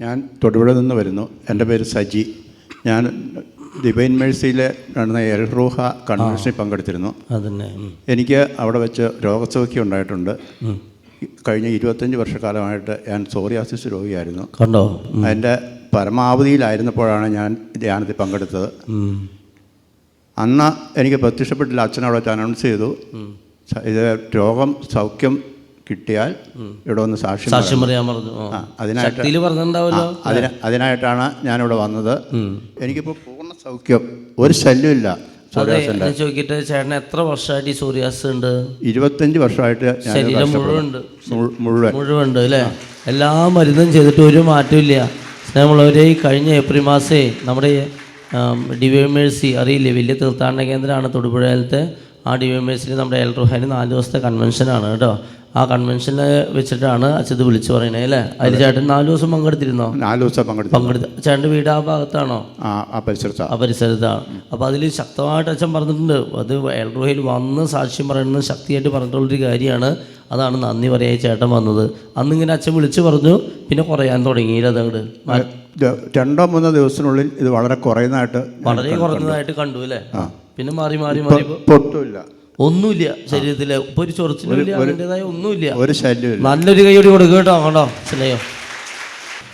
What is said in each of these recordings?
ഞാൻ തൊടുപുഴ നിന്ന് വരുന്നു. എന്റെ പേര് സജി. ഞാൻ ഡിവൈൻ മേഴ്സിയിലെ നടന്ന എൽറൂഹ കൺവെൻഷനിൽ പങ്കെടുത്തിരുന്നു. അതന്നെ എനിക്ക് അവിടെ വെച്ച് രോഗസൗഖ്യം ഉണ്ടായിട്ടുണ്ട്. കഴിഞ്ഞ ഇരുപത്തഞ്ച് വർഷക്കാലമായിട്ട് ഞാൻ സോറിയാസിസ് രോഗിയായിരുന്നു. കണ്ടോ. അതിന്റെ പരമാവധിയിലായിരുന്നപ്പോഴാണ് ഞാൻ ധ്യാനത്തിൽ പങ്കെടുത്തത്. അന്ന് എനിക്ക് പ്രത്യക്ഷപ്പെട്ടില്ല. അച്ഛനവിടെ വെച്ച് അനൗൺസ് ചെയ്തു. ഇത് രോഗം സൗഖ്യം കിട്ടിയാൽ ഇവിടെ ഒന്ന് സാക്ഷ്യം സാക്ഷ്യം പറയാൻ പറഞ്ഞു. അതിനായിട്ട് പറഞ്ഞിട്ടുണ്ടാവല്ലോ അതിന് അതിനായിട്ടാണ് ഞാനിവിടെ വന്നത്. എനിക്കിപ്പോൾ പൂർണ സൗഖ്യം. ഒരു ശല്യമില്ല ചോദിക്കട്ടെ ചേട്ടന് എത്ര വർഷമായിട്ട് ഈ സൂര്യാസ് ഉണ്ട്? ഇരുപത്തഞ്ച് വർഷമായിട്ട് ശരീരം മുഴുവൻ മുഴുവൻ മുഴുവൻ. ഉണ്ട് അല്ലേ? എല്ലാ മരുന്നും ചെയ്തിട്ട് ഒരു മാറ്റമില്ല സ്നേഹമുള്ളവരെ ഈ കഴിഞ്ഞ ഏപ്രിൽ മാസേ നമ്മുടെ ഡിവൈ മേഴ്സി അറിയില്ലേ വലിയ തീർത്ഥാടന കേന്ദ്രമാണ് തൊടുപുഴയിലത്തെ ആ ഡിവൈ മേഴ്സിൽ നമ്മുടെ എൽ റുഹാനി നാല് ദിവസത്തെ കൺവെൻഷനാണ് കേട്ടോ. ആ കൺവെൻഷനിൽ വെച്ചിട്ടാണ് അച്ഛത് വിളിച്ചു പറയുന്നത് അല്ലേ? അതിൽ ചേട്ടൻ നാല് ദിവസം പങ്കെടുത്തിരുന്നോ? നാല് ദിവസം പങ്കെടുത്തു. പങ്കെടുത്ത ചേട്ടന്റെ വീട് ആ ഭാഗത്താണോ? ആ പരിസരത്താണ് ആ പരിസരത്താണ് അപ്പോൾ അതിൽ ശക്തമായിട്ട് അച്ഛൻ പറഞ്ഞിട്ടുണ്ട് അത് എൽറോയിൽ വന്ന് സാക്ഷ്യം പറയുന്നത് ശക്തിയായിട്ട് പറഞ്ഞിട്ടുള്ളൊരു കാര്യമാണ്. അതാണ് നന്ദി പറയാൻ ചേട്ടൻ വന്നത്. അന്നിങ്ങനെ അച്ഛൻ വിളിച്ചു പറഞ്ഞു പിന്നെ കുറയാൻ തുടങ്ങിയില്ല അതങ്ങോട്ട് രണ്ടോ മൂന്നോ ദിവസത്തിനുള്ളിൽ ഇത് വളരെ കുറയുന്നതായിട്ട് വളരെ കുറഞ്ഞതായിട്ട് കണ്ടു അല്ലേ? പിന്നെ മാറി മാറി മാറി പൊട്ടുമില്ല ഒന്നുമില്ല ശരീരത്തിൽ. ഇപ്പൊ ഒരു ചൊറിച്ചിലില്ല അതിന്റെതായ ഒന്നുമില്ല. ഒരു ശല്യം നല്ലൊരു കൈയോടി കൊടുക്കുക കേട്ടോ കേട്ടോ സ്നേഹം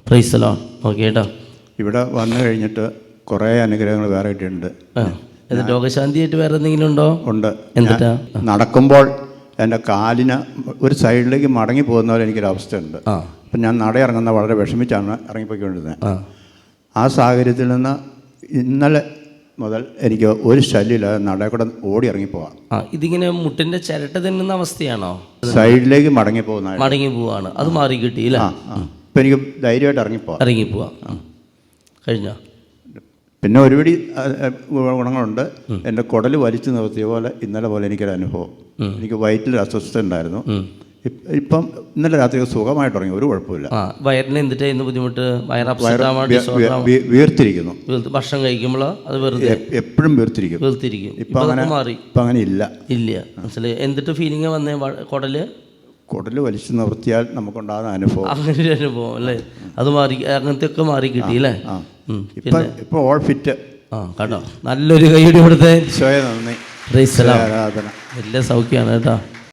പ്രൈസലോ ഓക്കെ കേട്ടോ. ഇവിടെ വന്നു കഴിഞ്ഞിട്ട് കുറേ അനുഗ്രഹങ്ങൾ വേറെ കിട്ടിയിട്ടുണ്ട്. രോഗശാന്തിയായിട്ട് വേറെ എന്തെങ്കിലും ഉണ്ടോ? ഉണ്ട്. എന്നിട്ടാ? നടക്കുമ്പോൾ എന്റെ കാലിന് ഒരു സൈഡിലേക്ക് മടങ്ങി പോകുന്ന പോലെ എനിക്കൊരവസ്ഥയുണ്ട് അവസ്ഥയുണ്ട്. അപ്പം ഞാൻ നട ഇറങ്ങുന്ന വളരെ വിഷമിച്ചാണ് ഇറങ്ങിപ്പോയിക്കൊണ്ടിരുന്നത്. ആ സാഹചര്യത്തിൽ നിന്ന് ഇന്നലെ മുതൽ എനിക്ക് ഒരു ശല്യമില്ലാതെ നടക്കൂടെ കൂടെ ഓടി ഇറങ്ങിപ്പോവാം. ആ ഇതിങ്ങനെ മുട്ടിന്റെ ചിരട്ട തിന്നുന്ന അവസ്ഥയാണോ? സൈഡിലേക്ക് മടങ്ങി പോകുന്ന മടങ്ങി പോവാണ് അത് മാറി കിട്ടിയില്ല ആ ആ. ഇപ്പം എനിക്ക് ധൈര്യമായിട്ട് ഇറങ്ങിപ്പോവാം. ഇറങ്ങി പോവാ കഴിഞ്ഞോ? പിന്നെ ഒരുപിടി ആ, ആ, ഗുണങ്ങളുണ്ട്. എന്റെ കുടൽ വലിച്ചു നിർത്തിയ പോലെ ഇന്നലെ പോലെ എനിക്കൊരു അനുഭവം എനിക്ക് വയറ്റിൽ അസ്വസ്ഥത ഉണ്ടായിരുന്നു ഇപ്പം ഇന്നലെ രാത്രി സുഖമായിട്ട് തുടങ്ങി ഒരു കുഴപ്പമില്ല വയറിന് എന്തിട്ടാ ഇന്ന് ബുദ്ധിമുട്ട്? വീർത്തിരിക്കുന്നു. ഭക്ഷണം കഴിക്കുമ്പോൾ അത് വെറുതെ? എപ്പോഴും വീർത്തിരിക്കും. വീർത്തിരിക്കും. ഇപ്പം അങ്ങനെ മാറി. ഇപ്പം അങ്ങനെ ഇല്ല. ഇല്ല. മനസ്സിലായി. എന്തിട്ട് ഫീലിംഗ് വന്നേ? കുടൽ? കുടൽ കുടൽ വലിച്ചു നിർത്തിയാൽ നമുക്കുണ്ടാകുന്ന അനുഭവം. അങ്ങനെ ഒരു അനുഭവം അല്ലേ? അത് മാറി അങ്ങനത്തെ ഒക്കെ മാറി കിട്ടി അല്ലേ ഇപ്പൊ ഇപ്പോൾ ഓൾ ഫിറ്റ് ആ കേട്ടോ നല്ലൊരു കൈയടി കൊടുത്തേ. നന്ദി. ആരാധന. വലിയ സൗഖ്യമാണ് കേട്ടോ.